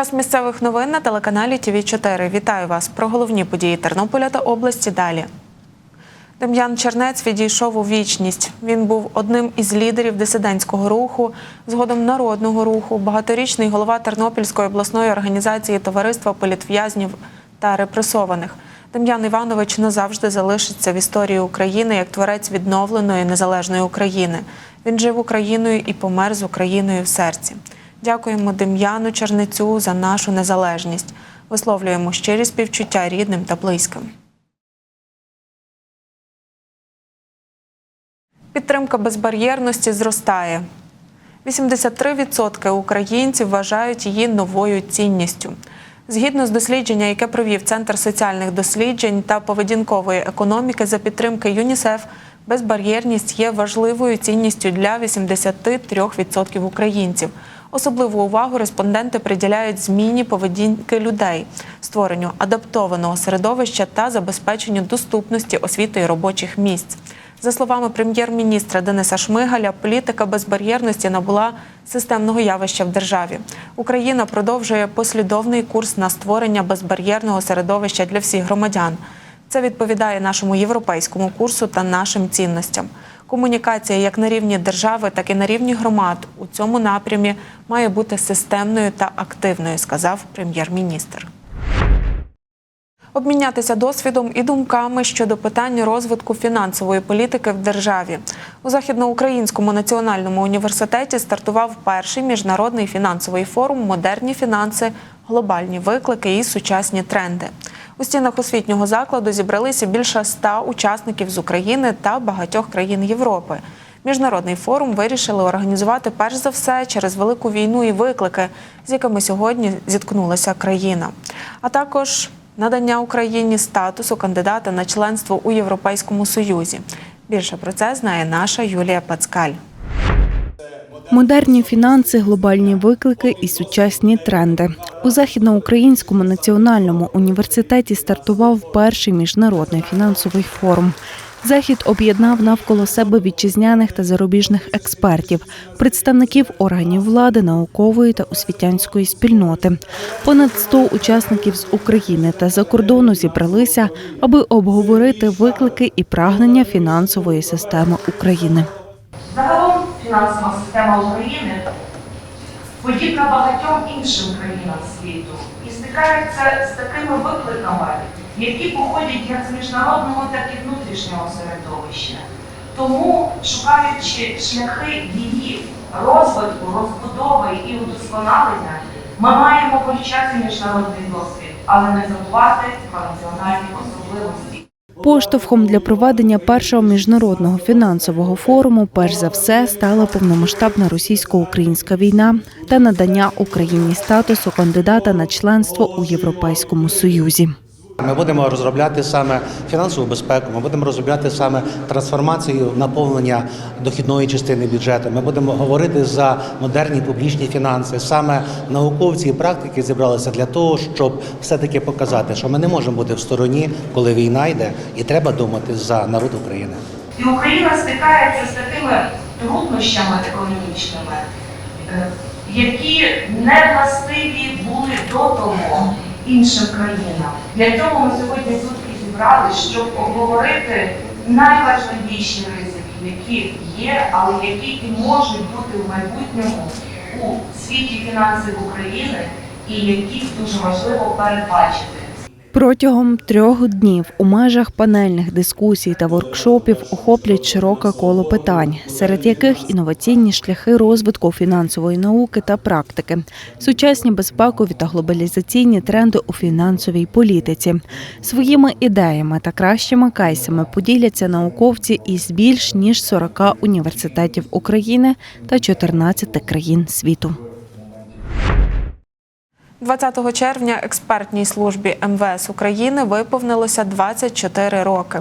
Час місцевих новин на телеканалі ТВ 4 Вітаю вас про головні події Тернополя та області. Далі. Дем'ян Чернець відійшов у вічність. Він був одним із лідерів дисидентського руху, згодом народного руху, багаторічний голова Тернопільської обласної організації Товариства політв'язнів та репресованих. Дем'ян Іванович назавжди залишиться в історії України як творець відновленої незалежної України. Він жив Україною і помер з Україною в серці. Дякуємо Дем'яну Чернецю за нашу незалежність. Висловлюємо щирі співчуття рідним та близьким. Підтримка безбар'єрності зростає. 83% українців вважають її новою цінністю. Згідно з дослідження, яке провів Центр соціальних досліджень та поведінкової економіки за підтримки ЮНІСЕФ, безбар'єрність є важливою цінністю для 83% українців. Особливу увагу респонденти приділяють зміні поведінки людей, створенню адаптованого середовища та забезпеченню доступності освіти і робочих місць. За словами прем'єр-міністра Дениса Шмигаля, політика безбар'єрності набула системного явища в державі. Україна продовжує послідовний курс на створення безбар'єрного середовища для всіх громадян. Це відповідає нашому європейському курсу та нашим цінностям. Комунікація як на рівні держави, так і на рівні громад у цьому напрямі має бути системною та активною, сказав прем'єр-міністр. Обмінятися досвідом і думками щодо питань розвитку фінансової політики в державі у західноукраїнському національному університеті стартував перший міжнародний фінансовий форум Модерні фінанси, глобальні виклики і сучасні тренди. У стінах освітнього закладу зібралися більше ста учасників з України та багатьох країн Європи. Міжнародний форум вирішили організувати перш за все через велику війну і виклики, з якими сьогодні зіткнулася країна, а також надання Україні статусу кандидата на членство у Європейському Союзі. Більше про це знає наша Юлія Пацкаль. Модерні фінанси, глобальні виклики і сучасні тренди у західноукраїнському національному університеті стартував перший міжнародний фінансовий форум. Захід об'єднав навколо себе вітчизняних та зарубіжних експертів, представників органів влади, наукової та освітянської спільноти. Понад 100 учасників з України та за кордону зібралися, аби обговорити виклики і прагнення фінансової системи України. Загалом фінансова система України подібна багатьом іншим країнам світу і стикається з такими викликами, які походять як з міжнародного, так і внутрішнього середовища. Тому, шукаючи шляхи її розвитку, розбудови і удосконалення, ми маємо вивчати міжнародний досвід, але не забувати про національні особливості. Поштовхом для проведення першого міжнародного фінансового форуму перш за все стала повномасштабна російсько-українська війна та надання Україні статусу кандидата на членство у Європейському Союзі. Ми будемо розробляти саме фінансову безпеку. Ми будемо розробляти саме трансформацію наповнення дохідної частини бюджету. Ми будемо говорити за модерні публічні фінанси. Саме науковці і практики зібралися для того, щоб все-таки показати, що ми не можемо бути в стороні, коли війна йде, і треба думати за народ України. І Україна стикається з такими труднощами економічними, е, які не властиві були до того іншим країнам. Для цього ми сьогодні тут і зібрали, щоб обговорити найважливіші ризики, які є, але які і можуть бути в майбутньому у світі фінансів України, і які дуже важливо передбачити. Протягом трьох днів у межах панельних дискусій та воркшопів охоплять широке коло питань, серед яких інноваційні шляхи розвитку фінансової науки та практики, сучасні безпекові та глобалізаційні тренди у фінансовій політиці. Своїми ідеями та кращими кейсами поділяться науковці із більш ніж 40 університетів України та 14 країн світу. 20 червня експертній службі МВС України виповнилося 24 роки.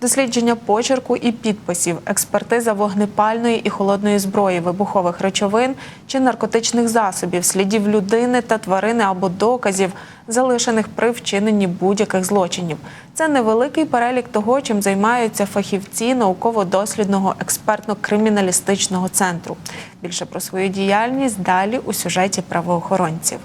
Дослідження почерку і підписів, експертиза вогнепальної і холодної зброї, вибухових речовин чи наркотичних засобів, слідів людини та тварини або доказів, залишених при вчиненні будь-яких злочинів. Це невеликий перелік того, чим займаються фахівці науково-дослідного експертно-криміналістичного центру. Більше про свою діяльність далі у сюжеті правоохоронців.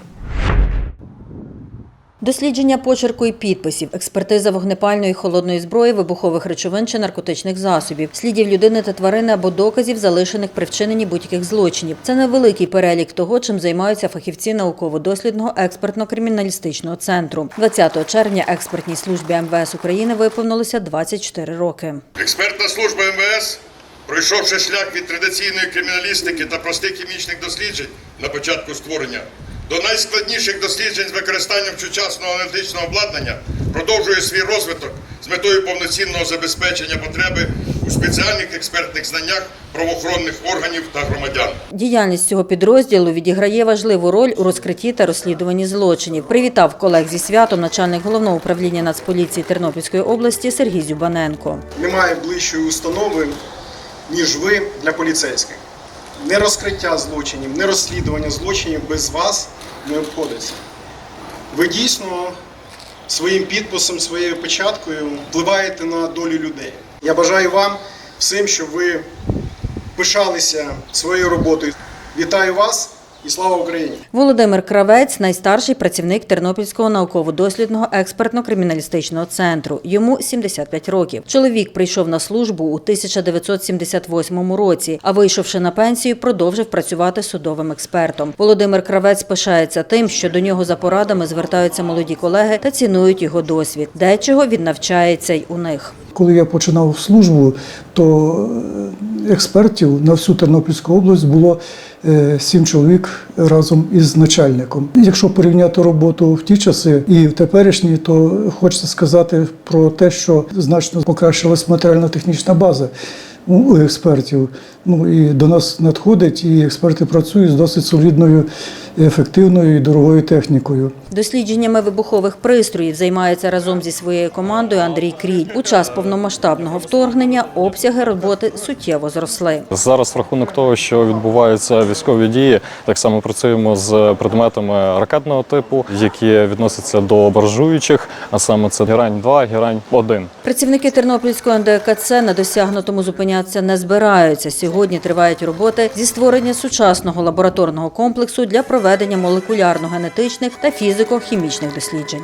Дослідження почерку і підписів, експертиза вогнепальної холодної зброї, вибухових речовин чи наркотичних засобів, слідів людини та тварини або доказів, залишених при вчиненні будь-яких злочинів. Це невеликий перелік того, чим займаються фахівці науково-дослідного експертно-криміналістичного центру. 20 червня експертній службі МВС України виповнилося 24 роки. Експертна служба МВС, пройшовши шлях від традиційної криміналістики та простих хімічних досліджень на початку створення до найскладніших досліджень з використанням сучасного аналітичного обладнання, продовжує свій розвиток з метою повноцінного забезпечення потреби у спеціальних експертних знаннях правоохоронних органів та громадян. Діяльність цього підрозділу відіграє важливу роль у розкритті та розслідуванні злочинів. Привітав колег зі святом начальник головного управління Нацполіції Тернопільської області Сергій Зюбаненко. немає ближчої установи, ніж ви для поліцейських. Не розкриття злочинів, не розслідування злочинів без вас не обходиться. Ви дійсно своїм підписом, своєю початкою впливаєте на долю людей. Я бажаю вам всім, щоб ви пишалися своєю роботою. Вітаю вас і слава Україні! Володимир Кравець найстарший працівник Тернопільського науково-дослідного експертно-криміналістичного центру. Йому 75 років. Чоловік прийшов на службу у 1978 році, а вийшовши на пенсію, продовжив працювати судовим експертом. Володимир Кравець пишається тим, що до нього за порадами звертаються молоді колеги та цінують його досвід. Дечого він навчається й у них. Коли я починав службу, то експертів на всю Тернопільську область було е, сім чоловік разом із начальником. Якщо порівняти роботу в ті часи і в теперішні, то хочеться сказати про те, що значно покращилась матеріально-технічна база експертів. Ну і до нас надходить, і експерти працюють з досить солідною, ефективною і дорогою технікою. Дослідженнями вибухових пристроїв займається разом зі своєю командою Андрій Кріль. У час повномасштабного вторгнення обсяги роботи суттєво зросли. Зараз в рахунок того, що відбуваються військові дії, так само працюємо з предметами ракетного типу, які відносяться до баржуючих, а саме це герань 2 герань 1 Працівники Тернопільського НДКЦ на досягнутому зупинятися не збираються. Сьогодні тривають роботи зі створення сучасного лабораторного комплексу для проведення молекулярно-генетичних та фізико-хімічних досліджень.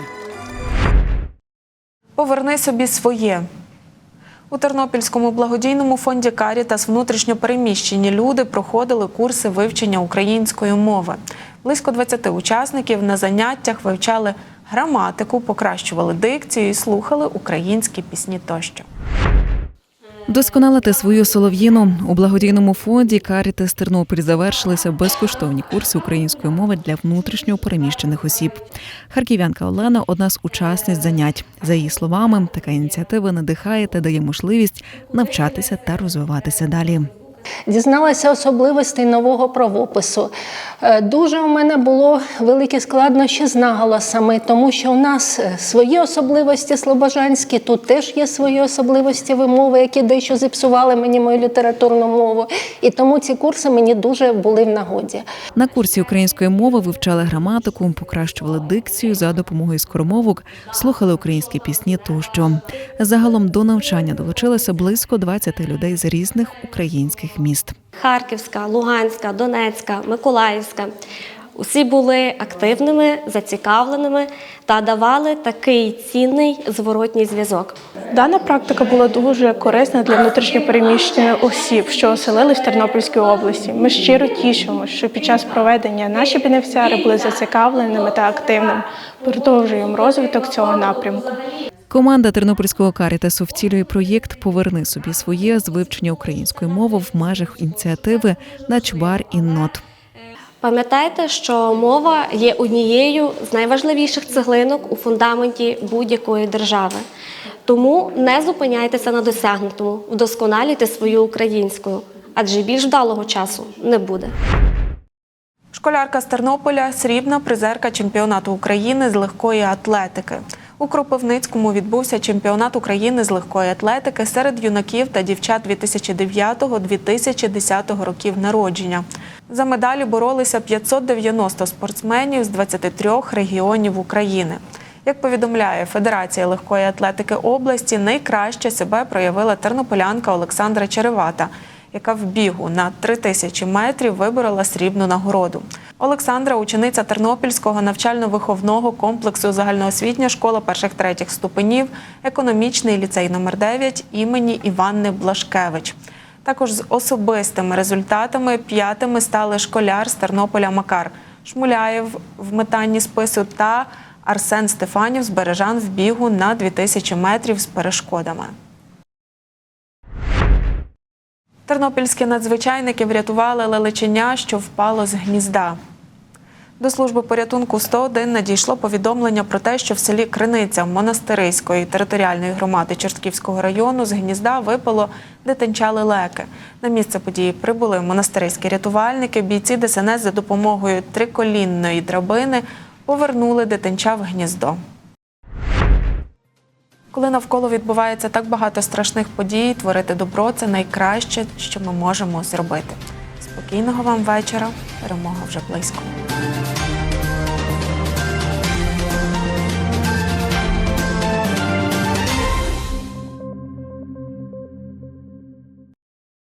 Поверни собі своє. У Тернопільському благодійному фонді Карітас внутрішньопереміщені люди проходили курси вивчення української мови. Близько 20 учасників на заняттях вивчали граматику, покращували дикцію і слухали українські пісні тощо. Досконалити свою солов'їну у благодійному фонді Карітес Тернопіль завершилися безкоштовні курси української мови для внутрішньо переміщених осіб. Харків'янка Олена одна з учасниць занять. За її словами, така ініціатива надихає та дає можливість навчатися та розвиватися далі. Дізналася особливостей нового правопису. Е, Дуже у мене було великі складнощі з наголосами, тому що у нас е, свої особливості слобожанські, тут теж є свої особливості вимови, які дещо зіпсували мені мою літературну мову. І тому ці курси мені дуже були в нагоді. На курсі української мови вивчали граматику, покращували дикцію за допомогою скоромовок, слухали українські пісні тощо. Загалом до навчання долучилося близько 20 людей з різних українських міст. Харківська, Луганська, Донецька, Миколаївська. Усі були активними, зацікавленими та давали такий цінний зворотній зв'язок. Дана практика була дуже корисна для внутрішньопереміщених осіб, що оселились в Тернопільській області. Ми щиро тішимося, що під час проведення наші бенефіціари були зацікавленими та активними. Продовжуємо розвиток цього напрямку. Команда Тернопільського карітасу втілює проєкт Поверни собі своє з вивчення української мови в межах ініціативи Начбар і Нот. Пам'ятайте, що мова є однією з найважливіших цеглинок у фундаменті будь-якої держави. Тому не зупиняйтеся на досягнутому, вдосконалюйте свою українську, адже більш вдалого часу не буде. Школярка з Тернополя срібна призерка чемпіонату України з легкої атлетики. У Кропивницькому відбувся чемпіонат України з легкої атлетики серед юнаків та дівчат 2009-2010 років народження. За медалі боролися 590 спортсменів з 23 регіонів України. Як повідомляє Федерація легкої атлетики області, найкраще себе проявила тернополянка Олександра Черевата, яка в бігу на 3000 метрів виборола срібну нагороду. Олександра, учениця Тернопільського навчально-виховного комплексу загальноосвітня школа перших третіх ступенів, економічний ліцей номер 9 імені Іванни Блашкевич. Також з особистими результатами п'ятими стали школяр з Тернополя Макар Шмуляєв в метанні спису та Арсен Стефанів з Бережан в бігу на 2000 метрів з перешкодами. Тернопільські надзвичайники врятували лелеченя, що впало з гнізда. До служби порятунку 101 надійшло повідомлення про те, що в селі Криниця Монастириської територіальної громади Чортківського району з гнізда випало дитинча лелеки. На місце події прибули монастириські рятувальники. Бійці ДСНС за допомогою триколінної драбини повернули дитинча в гніздо. Коли навколо відбувається так багато страшних подій, творити добро це найкраще, що ми можемо зробити. Спокійного вам вечора. Перемога вже близько.